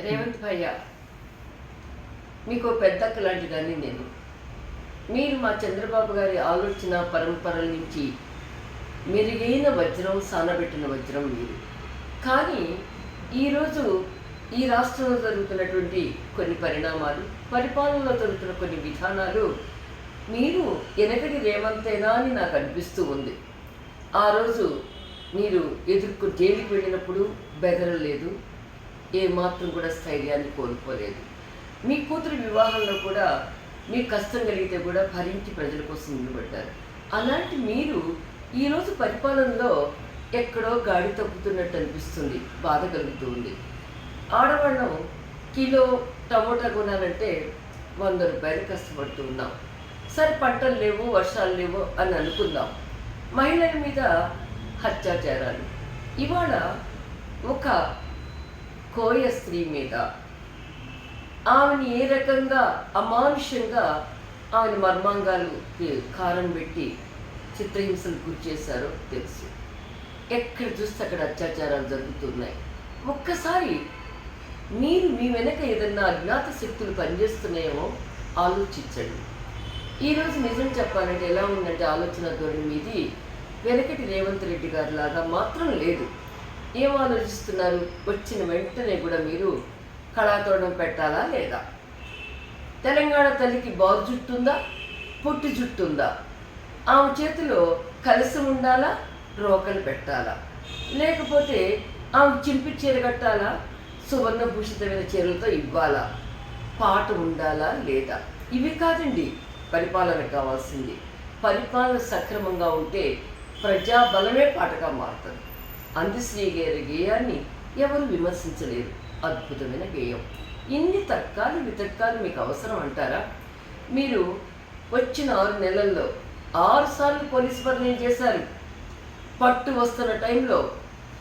రేవంత్ భయ్య మీకు పెద్దక్క లాంటి దాన్ని నేను. మీరు మా చంద్రబాబు గారి ఆలోచన పరంపరల నుంచి మెరుగైన వజ్రం సానబెట్టిన వజ్రం మీరు. కానీ ఈరోజు ఈ రాష్ట్రంలో జరుగుతున్నటువంటి కొన్ని పరిణామాలు పరిపాలనలో జరుగుతున్న కొన్ని విధానాలు మీరు వెనకటి రేవంతేనా అని నాకు అనిపిస్తూ ఉంది. ఆ రోజు మీరు ఎదుర్కొ జైలుకి వెళ్ళినప్పుడు బెదరలేదు ఏమాత్రం కూడా స్థైర్యాన్ని కోల్పోలేదు. మీ కూతురు వివాహంలో కూడా మీ కష్టం కలిగితే కూడా భరించి ప్రజల కోసం నిలబడ్డారు. అలాంటి మీరు ఈరోజు పరిపాలనలో ఎక్కడో గాడి తప్పుతున్నట్టు అనిపిస్తుంది బాధ కలుగుతూ ఉంది. ఆడవాళ్ళం కిలో టమోటా కొనాలంటే వంద రూపాయలు కష్టపడుతూ ఉన్నాం. సరే పంటలు లేవు వర్షాలు లేవు అని అనుకుందాం. మహిళల మీద హత్యాచారాలు. ఇవాళ ఒక కోయ స్త్రీ మీద. ఆమెని ఏ రకంగా అమానుషంగా ఆమెను మర్మాంగాలు కారం పెట్టి చిత్రహింసలు గురి చేశారో తెలుసు. ఎక్కడ చూస్తే అక్కడ అత్యాచారాలు జరుగుతున్నాయి. ఒక్కసారి మీరు మీ వెనక ఏదన్నా అజ్ఞాత శక్తులు పనిచేస్తున్నాయేమో ఆలోచించండి. ఈరోజు నిజం చెప్పాలంటే ఎలా ఉందంటే ఆలోచన ధోరణి మీది వెనకటి రేవంత్ రెడ్డి గారి లాగా మాత్రం లేదు. ఏం ఆలోచిస్తున్నారు? వచ్చిన వెంటనే కూడా మీరు కళాతోడం పెట్టాలా లేదా? తెలంగాణ తల్లికి బారు జుట్టుందా? పొట్టి జుట్టుందా? ఆమె చేతిలో కలిసి ఉండాలా? రోకలు పెట్టాలా? లేకపోతే ఆమె చింపి చీర కట్టాలా? సువర్ణభూషితమైన చీరలతో ఇవ్వాలా? పాట ఉండాలా లేదా? ఇవి కాదండి పరిపాలన కావాల్సింది. పరిపాలన సక్రమంగా ఉంటే ప్రజాబలమే పాటగా మారుతుంది. అందశ్రీ గారి గేయాన్ని ఎవరు విమర్శించలేరు. అద్భుతమైన గేయం. ఇన్ని తర్కాలు వితర్కాలు మీకు అవసరం అంటారా? మీరు వచ్చిన ఆరు నెలల్లో ఆరు సార్లు పోలీస్ బదిలీ చేశారు. పట్టు వస్తున్న టైంలో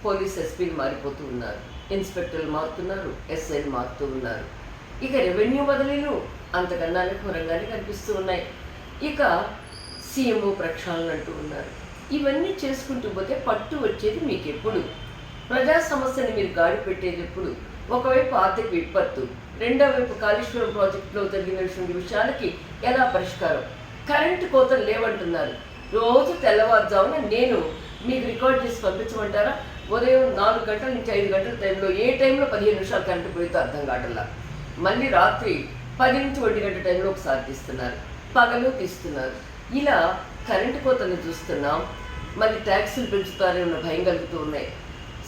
పోలీస్ ఎస్పీలు మారిపోతూ ఉన్నారు. ఇన్స్పెక్టర్లు మారుతున్నారు ఎస్ఐలు మారుతూ ఉన్నారు. ఇక రెవెన్యూ బదిలీలు అంతకన్నా ఘోరంగానే కనిపిస్తూ ఉన్నాయి. ఇక సీఎంఓ ప్రక్షాళన అంటూ ఉన్నారు. ఇవన్నీ చేసుకుంటూ పోతే పట్టు వచ్చేది మీకు ఎప్పుడు ప్రజా సమస్యని మీరు గాడి పెట్టేది ఎప్పుడు ఒకవైపు ఆర్థిక విపత్తు రెండో వైపు కాళేశ్వరం ప్రాజెక్టులో జరిగినటువంటి విషయాలకి ఎలా పరిష్కారం? కరెంటు కోతలు లేవంటున్నారు. రోజు తెల్లవారుజామున నేను మీకు రికార్డ్ చేసి పంపించమంటారా? ఉదయం నాలుగు గంటల నుంచి ఐదు గంటల టైంలో ఏ టైంలో పదిహేను నిమిషాలు కరెంటు పోయితే అర్థం కావట్లా. మళ్ళీ రాత్రి పది నుంచి ఒంటి గంట టైంలో ఒకసారి తీస్తున్నారు. పగలు తీస్తున్నారు. ఇలా కరెంటు కోతను చూస్తున్నాం. మళ్ళీ ట్యాక్సులు ఉన్న భయం కలుగుతూ ఉన్నాయి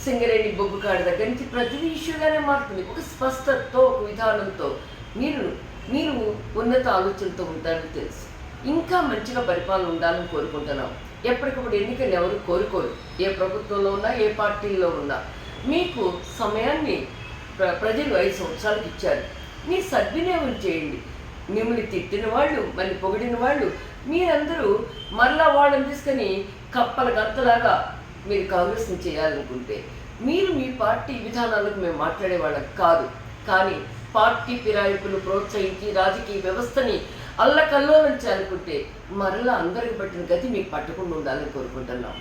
సింగరేణి బొగ్గు కాడ దగ్గర నుంచి ప్రతిదీ ఇష్యూగానే మారుతుంది. ఒక స్పష్టతతో ఒక విధానంతో. మీరు మీరు ఉన్నత ఆలోచనతో ఉంటారని తెలుసు. ఇంకా మంచిగా పరిపాలన ఉండాలని కోరుకుంటున్నాం. ఎప్పటికప్పుడు ఎన్నికలు ఎవరు కోరుకోరు. ఏ ప్రభుత్వంలో ఉన్నా ఏ పార్టీలో ఉన్నా. మీకు సమయాన్ని ప్ర- ప్రజలు ఐదు సంవత్సరాలకు ఇచ్చారు. మీరు సద్వినియోగం చేయండి. మిమ్మల్ని తిట్టిన వాళ్ళు మళ్ళీ పొగిడిన వాళ్ళు మీరందరూ మరలా వాళ్ళని తీసుకొని కప్పల గంతలాగా మీరు కాంగ్రెస్ని చేయాలనుకుంటే మీరు మీ పార్టీ విధానాలకు మేము మాట్లాడే వాళ్ళకి కాదు. కానీ పార్టీ ఫిరాయింపులు ప్రోత్సహించి రాజకీయ వ్యవస్థని అల్లకల్లోలం చేయాలనుకుంటే మరలా అందరికి పట్టిన గతి మీకు పట్టకుండా ఉండాలని కోరుకుంటున్నాం.